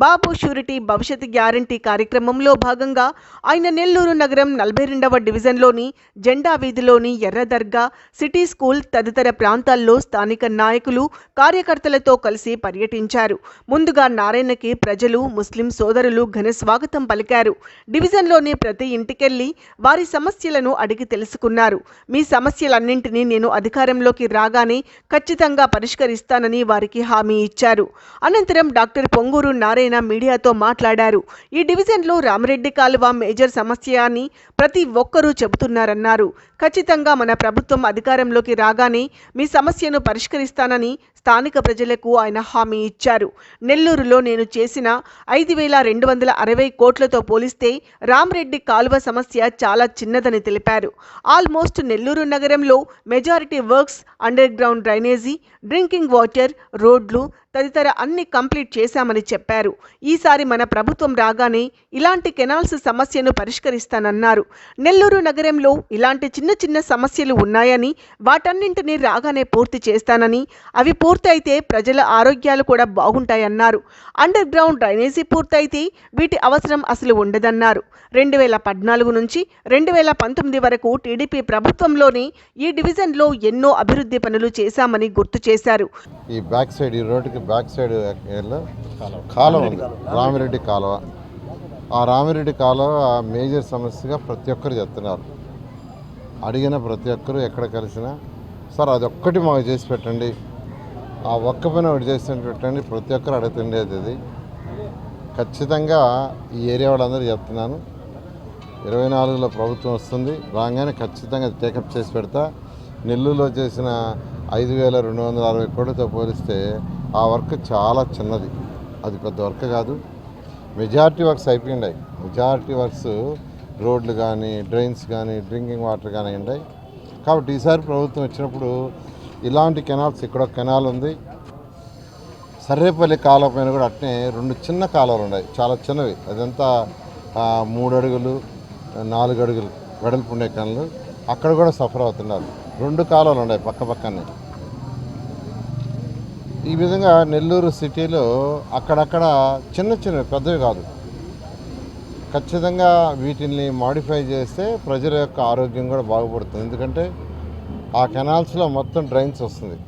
బాబు surety భవిష్యత్ guarantee కార్యక్రమంలో భాగంగా ఆయన నెల్లూరు నగరం నలభై రెండవ డివిజన్లోని జెండా వీధిలోని ఎర్ర దర్గా సిటీ స్కూల్ తదితర ప్రాంతాల్లో స్థానిక నాయకులు కార్యకర్తలతో కలిసి పర్యటించారు. ముందుగా నారాయణకి ప్రజలు ముస్లిం సోదరులు ఘన స్వాగతం పలికారు. డివిజన్లోని ప్రతి ఇంటికెళ్ళి వారి సమస్యలను అడిగి తెలుసుకున్నారు. మీ సమస్యలన్నింటినీ నేను అధికారంలోకి రాగానే ఖచ్చితంగా పరిష్కరిస్తానని వారికి హామీ ఇచ్చారు. అనంతరం డాక్టర్ పొంగూరు నారాయణ మీడియాతో మాట్లాడారు. ఈ డివిజన్లో రామరెడ్డి కాలువ మేజర్ సమస్య అని ప్రతి ఒక్కరూ చెబుతున్నారన్నారు. ఖచ్చితంగా మన ప్రభుత్వం అధికారంలోకి రాగానే మీ సమస్యను పరిష్కరిస్తానని స్థానిక ప్రజలకు ఆయన హామీ ఇచ్చారు. నెల్లూరులో నేను చేసిన ఐదు వేల రెండు వందల అరవై కోట్లతో పోలిస్తే రామ్రెడ్డి కాలువ సమస్య చాలా చిన్నదని తెలిపారు. ఆల్మోస్ట్ నెల్లూరు నగరంలో majority works underground drainage drinking water రోడ్లు తదితర అన్ని కంప్లీట్ చేశామని చెప్పారు. ఈసారి మన ప్రభుత్వం రాగానే ఇలాంటి కెనాల్స్ సమస్యను పరిష్కరిస్తానన్నారు. నెల్లూరు నగరంలో ఇలాంటి చిన్న చిన్న సమస్యలు ఉన్నాయని వాటన్నింటినీ రాగానే పూర్తి చేస్తానని అవి పూర్తయితే ప్రజల ఆరోగ్యాలు కూడా బాగుంటాయన్నారు. అండర్ గ్రౌండ్ డ్రైనేజీ పూర్తయితే వీటి అవసరం అసలు ఉండదన్నారు. రెండు వేల పద్నాలుగు నుంచి రెండు వేల పంతొమ్మిది వరకు టీడీపీ ప్రభుత్వంలోని ఈ డివిజన్లో ఎన్నో అభివృద్ధి పనులు చేశామని గుర్తు చేశారు. ఈ బ్యాక్ సైడ్ ఈ రోడ్డుకి బ్యాక్ సైడ్ ఏరియాలో కాలువ ఉంది. రామిరెడ్డి కాలువ. ఆ రామిరెడ్డి కాలువ మేజర్ సమస్యగా ప్రతి ఒక్కరు చెప్తున్నారు. అడిగిన ప్రతి ఒక్కరు ఎక్కడ కలిసినా సార్ అది ఒక్కటి మాకు చేసి పెట్టండి. ఆ ఒక్క పైన ఒకటి చేసి ప్రతి ఒక్కరు అడుగుతుండేది అది ఖచ్చితంగా ఈ ఏరియా వాళ్ళందరూ చెప్తున్నాను. ఇరవై నాలుగులో ప్రభుత్వం వస్తుంది. రాగానే ఖచ్చితంగా టేకప్ చేసి పెడతా. నెల్లూరులో చేసిన ఐదు వేల రెండు వందల అరవై కోట్లతో పోలిస్తే ఆ వర్క్ చాలా చిన్నది. అది పెద్ద వర్క్ కాదు. మెజారిటీ వర్క్స్ అయిపోయినాయి మెజారిటీ వర్క్స్ రోడ్లు కానీ డ్రైన్స్ కానీ డ్రింకింగ్ వాటర్ కానీ ఉన్నాయి కాబట్టి ఈసారి ప్రభుత్వం వచ్చినప్పుడు ఇలాంటి కెనాల్స్ ఇక్కడ కెనాల్ ఉంది. సర్రేపల్లి కాలువ పైన కూడా అట్నే రెండు చిన్న కాలువలు ఉన్నాయి. చాలా చిన్నవి. అదంతా మూడు అడుగులు నాలుగు అడుగులు వెడల్పు ఉండే కనులు. అక్కడ కూడా సఫర్ అవుతున్నారు. రెండు కాలువలు ఉన్నాయి పక్క పక్కనే. ఈ విధంగా నెల్లూరు సిటీలో అక్కడక్కడ చిన్న చిన్న పెద్దవి కాదు. ఖచ్చితంగా వీటిని మాడిఫై చేస్తే ప్రజల యొక్క ఆరోగ్యం కూడా బాగుపడుతుంది. ఎందుకంటే ఆ కెనాల్స్లో మొత్తం డ్రైన్స్ వస్తుంది.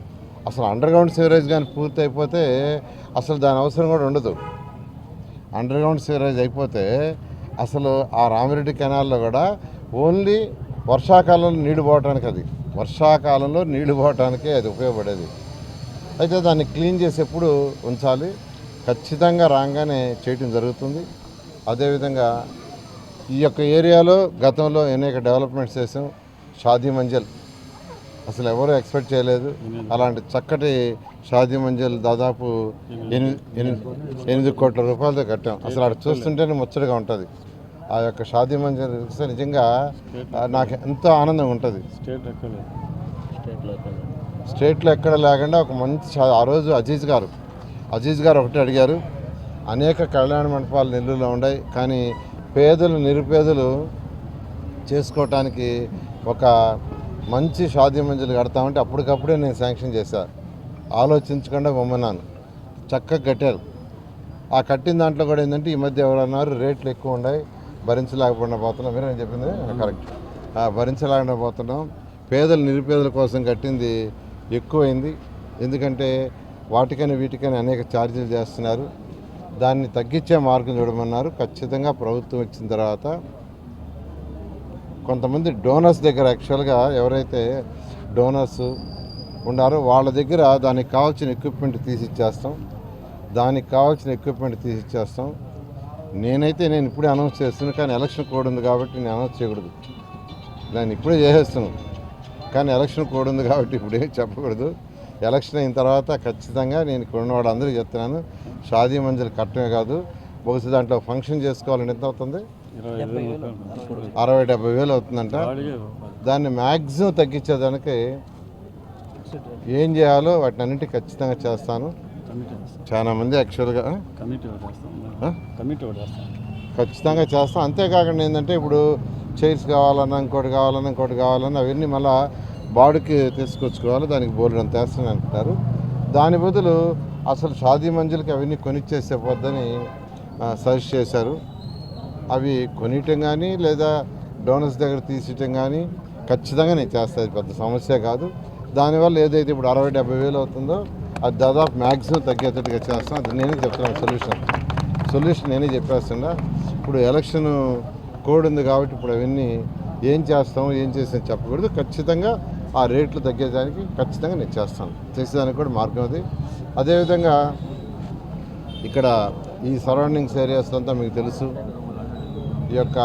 అసలు అండర్ గ్రౌండ్ సివరేజ్ కానీ పూర్తి అయిపోతే అసలు దాని అవసరం కూడా ఉండదు. అండర్ గ్రౌండ్ సివరేజ్ అయిపోతే అసలు ఆ రామిరెడ్డి కెనాల్లో కూడా ఓన్లీ వర్షాకాలంలో నీళ్ళు పోవటానికి అది. వర్షాకాలంలో నీళ్ళు పోవటానికే అది ఉపయోగపడేది. అయితే దాన్ని క్లీన్ చేసేప్పుడు ఉంచాలి. ఖచ్చితంగా రాగానే చేయటం జరుగుతుంది. అదేవిధంగా ఈ యొక్క ఏరియాలో గతంలో అనేక డెవలప్మెంట్స్ చేసాం. షాదీ మంజల్ అసలు ఎవరు ఎక్స్పెక్ట్ చేయలేదు. అలాంటి చక్కటి షాదీ మంజల్ దాదాపు ఎనిమిది ఎనిమిది ఎనిమిది కోట్ల రూపాయలతో కట్టాం. అసలు అక్కడ చూస్తుంటేనే ముచ్చటగా ఉంటుంది. ఆ యొక్క షాదీ మంజల్ చూస్తే నిజంగా నాకు ఎంతో ఆనందంగా ఉంటుంది. స్టేట్లో ఎక్కడ లేకుండా ఒక మంచి ఆ రోజు అజీజ్ గారు అజీజ్ గారు ఒకటి అడిగారు. అనేక కళ్యాణ మండపాలు నెల్లూరులో ఉన్నాయి కానీ పేదలు నిరుపేదలు చేసుకోవటానికి ఒక మంచి షాదీ మంజులు కడతామంటే అప్పటికప్పుడే నేను శాంక్షన్ చేశాను ఆలోచించకుండా బొమ్మన్నాను చక్కగా కట్టారు. ఆ కట్టిన దాంట్లో కూడా ఏంటంటే ఈ మధ్య ఎవరన్నారు రేట్లు ఎక్కువ ఉన్నాయి భరించలేకపోయినా పోతున్నాం. మీరేం చెప్పింది కరెక్ట్. ఆ, భరించలేకుండా పోతున్నాం. పేదలు నిరుపేదల కోసం కట్టింది ఎక్కువైంది. ఎందుకంటే వాటికని వీటికని అనేక ఛార్జీలు చేస్తున్నారు. దాన్ని తగ్గించే మార్గం చూడమన్నారు. ఖచ్చితంగా ప్రభుత్వం వచ్చిన తర్వాత కొంతమంది డోనర్స్ దగ్గర యాక్చువల్గా ఎవరైతే డోనర్స్ ఉన్నారో వాళ్ళ దగ్గర దానికి కావాల్సిన ఎక్విప్మెంట్ తీసిచ్చేస్తాం. దానికి కావాల్సిన ఎక్విప్మెంట్ తీసిచ్చేస్తాం. నేనైతే నేను ఇప్పుడే అనౌన్స్ చేస్తున్నాను కానీ ఎలక్షన్ కోడ్ ఉంది కాబట్టి నేను అనౌన్స్ చేయకూడదు. నేను ఇప్పుడే చేసేస్తున్నాను. కానీ ఎలక్షన్ కోడ్ ఉంది కాబట్టి ఇప్పుడే చెప్పకూడదు. ఎలక్షన్ అయిన తర్వాత ఖచ్చితంగా నేను ఇక్కడ ఉన్న వాళ్ళందరికీ చెప్తున్నాను. షాదీ మంజులు కట్టమే కాదు బహుశా దాంట్లో ఫంక్షన్ చేసుకోవాలని ఎంత అవుతుంది? అరవై డెబ్బై వేలు అవుతుందంట. దాన్ని మ్యాక్సిమం తగ్గించేదానికి ఏం చేయాలో వాటిని అన్నింటినీ ఖచ్చితంగా చేస్తాను. చాలా మంది యాక్చువల్గా ఖచ్చితంగా చేస్తాం అంతేకాకుండా ఏంటంటే ఇప్పుడు చైర్స్ కావాలన్నా ఇంకోటి కావాలన్నా ఇంకోటి కావాలన్నా అవన్నీ మళ్ళీ బాడీకి తీసుకొచ్చుకోవాలి. దానికి బోర్డు అంత వేస్తాను అంటున్నారు. దాని బదులు అసలు షాదీ మంజులకి అవన్నీ కొనిచ్చేసే పొద్దని సజెస్ట్ చేశారు. అవి కొనియటం కానీ లేదా డోనర్స్ దగ్గర తీసేయటం కానీ ఖచ్చితంగా నేను చేస్తాను పెద్ద సమస్య కాదు. దానివల్ల ఏదైతే ఇప్పుడు అరవై డెబ్బై వేలు అవుతుందో అది దాదాపు మ్యాక్సిమం తగ్గేటట్టుగా చేస్తాం. అది నేనే చెప్తున్నాను సొల్యూషన్. సొల్యూషన్ నేనే చెప్పేస్తున్నా. ఇప్పుడు ఎలక్షన్ కోడ్ ఉంది కాబట్టి ఇప్పుడు అవన్నీ ఏం చేస్తాం ఏం చేస్తాం చెప్పకూడదు. ఖచ్చితంగా ఆ రేట్లు తగ్గేదానికి ఖచ్చితంగా నేను చేస్తాను. చేసేదానికి కూడా మార్గం అది. అదేవిధంగా ఇక్కడ ఈ సరౌండింగ్స్ ఏరియాస్ అంతా మీకు తెలుసు. ఈ యొక్క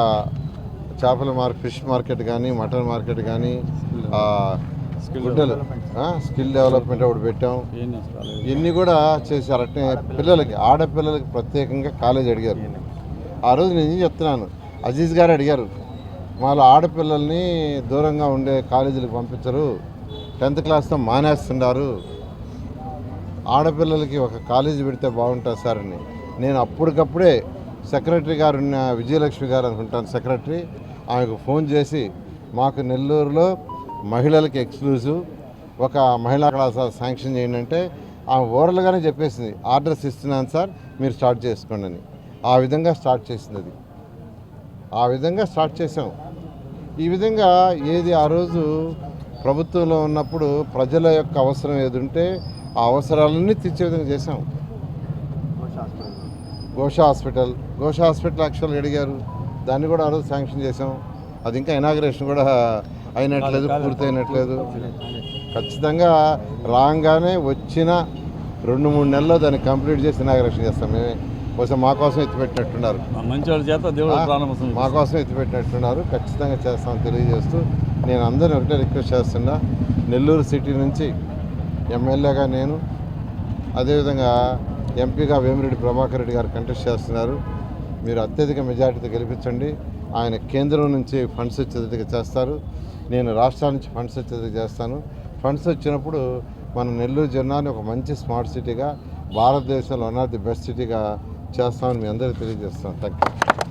చేపల మార్కెట్ ఫిష్ మార్కెట్ కానీ మటన్ మార్కెట్ కానీ గుడ్డలు స్కిల్ డెవలప్మెంట్ ఒకటి పెట్టాం. ఇవన్నీ కూడా చేశారు. అట్నే పిల్లలకి ఆడపిల్లలకి ప్రత్యేకంగా కాలేజ్ అడిగారు. ఆ రోజు నేను చెప్తున్నాను? అజీజ్ గారు అడిగారు మాలో ఆడపిల్లల్ని దూరంగా ఉండే కాలేజీలకు పంపించరు టెన్త్ క్లాస్తో మానేస్తున్నారు. ఆడపిల్లలకి ఒక కాలేజీ పెడితే బాగుంటుంది సార్ అని. నేను అప్పటికప్పుడే సెక్రటరీ గారు ఉన్న విజయలక్ష్మి గారు అనుకుంటాను సెక్రటరీ ఆమెకు ఫోన్ చేసి మాకు నెల్లూరులో మహిళలకి ఎక్స్క్లూజివ్ ఒక మహిళా కళాశాల శాంక్షన్ చేయండి అంటే ఆమె ఓరల్గానే చెప్పేసింది. ఆర్డర్స్ ఇస్తున్నాను సార్ మీరు స్టార్ట్ చేసుకోండి అని. ఆ విధంగా స్టార్ట్ చేసింది అది. ఆ విధంగా స్టార్ట్ చేసాం ఈ విధంగా ఏది ఆ రోజు ప్రభుత్వంలో ఉన్నప్పుడు ప్రజల యొక్క అవసరం ఏది ఉంటే ఆ అవసరాలన్నీ తీర్చే విధంగా చేసాం గోషా హాస్పిటల్. గోషా హాస్పిటల్ యాక్చువల్గా అడిగారు దాన్ని కూడా ఆ రోజు శాంక్షన్ చేసాం అది ఇంకా ఇనాగ్రేషన్ కూడా అయినట్లేదు పూర్తయినట్లేదు. ఖచ్చితంగా రాగానే వచ్చిన రెండు మూడు నెలల్లో దాన్ని కంప్లీట్ చేసి ఇనాగ్రేషన్ చేస్తాం మేమే. బహుశా మా కోసం ఎత్తిపెట్టినట్టున్నారు. మా కోసం ఎత్తిపెట్టినట్టున్నారు. ఖచ్చితంగా చేస్తామని తెలియజేస్తూ నేను అందరిని ఒకటే రిక్వెస్ట్ చేస్తున్నా. నెల్లూరు సిటీ నుంచి ఎమ్మెల్యేగా నేను అదేవిధంగా ఎంపీగా వేమిరెడ్డి ప్రభాకర్ రెడ్డి గారు కంటెస్ట్ చేస్తున్నారు. మీరు అత్యధిక మెజార్టీతో గెలిపించండి. ఆయన కేంద్రం నుంచి ఫండ్స్ వచ్చేదిగా చేస్తారు. నేను రాష్ట్రాల నుంచి ఫండ్స్ వచ్చేది చేస్తాను. ఫండ్స్ వచ్చినప్పుడు మన నెల్లూరు జిల్లాని ఒక మంచి స్మార్ట్ సిటీగా భారతదేశంలో వన్ ఆఫ్ ది బెస్ట్ సిటీగా చేస్తామని మీ అందరికీ తెలియజేస్తాను థ్యాంక్ యూ